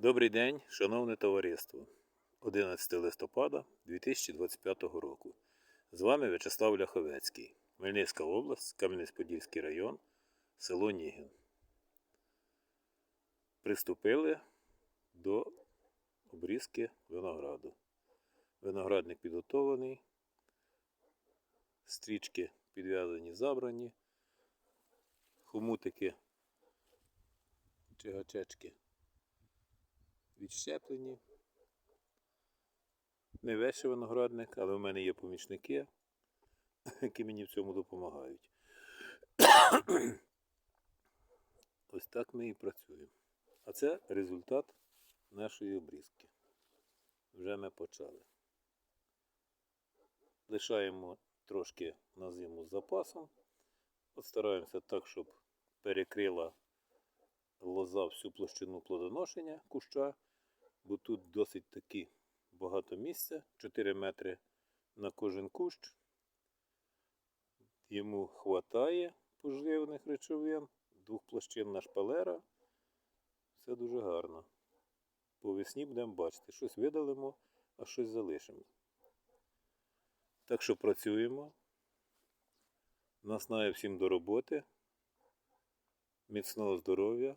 Добрий день, шановне товариство. 11 листопада 2025 року. З вами В'ячеслав Ляховецький, Хмельницька область, Кам'янець-Подільський район, село Нігін. Приступили до обрізки винограду. Виноградник підготовлений, стрічки підв'язані, забрані, хомутики чи гачечки відщеплені. Не весь виноградник, але в мене є помічники, які мені в цьому допомагають. Ось так ми і працюємо. А це результат нашої обрізки. Вже ми почали. Лишаємо трошки на зиму з запасом. От стараємося так, щоб перекрила лоза всю площину плодоношення куща, бо тут досить таки багато місця, 4 метри на кожен кущ. Йому хватає поживних речовин, двохплощинна шпалера. Все дуже гарно. По весні будемо бачити, щось видалимо, а щось залишимо. Так що працюємо. Наснаю всім до роботи. Міцного здоров'я.